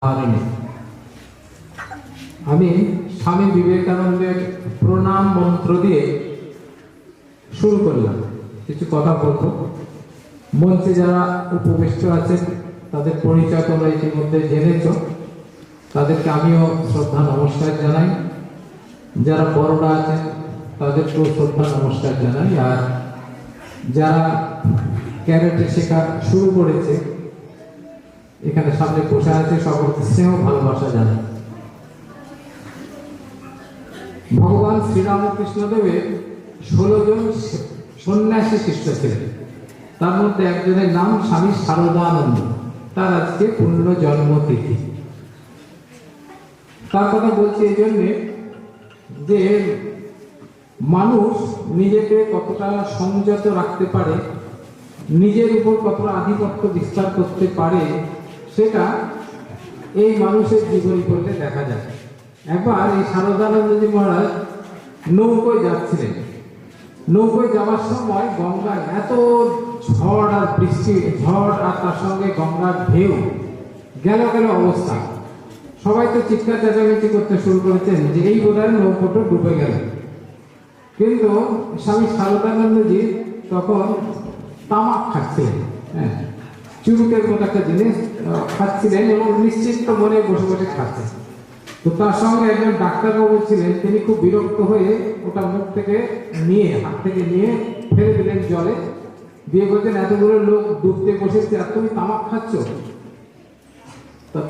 আমি স্বামী বিবেকানন্দের প্রণাম মন্ত্র দিয়ে শুরু করলাম। কিছু কথা বলব। মঞ্চে যারা উপবিষ্ট আছেন, তাদের পরিচয় তোমরা ইতিমধ্যে জেনেছ। তাদেরকে আমিও শ্রদ্ধা নমস্কার জানাই। যারা বড়রা আছেন, তাদেরকেও শ্রদ্ধা নমস্কার জানাই। আর যারা ক্যারেটে শেখা শুরু করেছে এখানে সামনে বসে আছে সকলকে স্নেহ, ভালোবাসা জানাই ভগবান শ্রীরামকৃষ্ণ দেবের ষোলো জন সন্ন্যাসী শিষ্য ছিলেন। তার মধ্যে একজনের নাম স্বামী শারদানন্দ। তার আজকে পূর্ণ জন্মতিথি। তার কথা বলছি এই জন্যে যে মানুষ নিজেকে কতটা সংযত রাখতে পারে, নিজের উপর কতটা আধিপত্য বিস্তার করতে পারে সেটা এই মানুষের জীবনী পড়লে দেখা যায়। একবার এই শারদানন্দজি মহারাজ নৌকোয় যাচ্ছিলেন। নৌকোয় যাওয়ার সময় গঙ্গায় এত ঝড় আর বৃষ্টি, ঝড় আর তার সঙ্গে গঙ্গার ঢেউ, গেল গেল অবস্থা। সবাই তো চিৎকার চেঁচামেচি করতে শুরু করেছেন যে এই বোধহয় নৌকোটা ডুবে গেল। কিন্তু স্বামী শারদানন্দজি তখন তামাক খাচ্ছিলেন হ্যাঁ চুরুকের মতো একটা জিনিস খাচ্ছিলেন এবং নিশ্চিন্ত মনে বসে বসে খাচ্ছেন তো তার সঙ্গে একজন ডাক্তারবাবু ছিলেন, তিনি খুব বিরক্ত হয়ে ওটা মুখ থেকে নিয়ে, হাত থেকে নিয়ে ফেলে দিলেন জলে। দিয়ে বলছেন, এতগুলো লোক ডুবতে বসেছে, আর তুমি তামাক খাচ্ছ? তা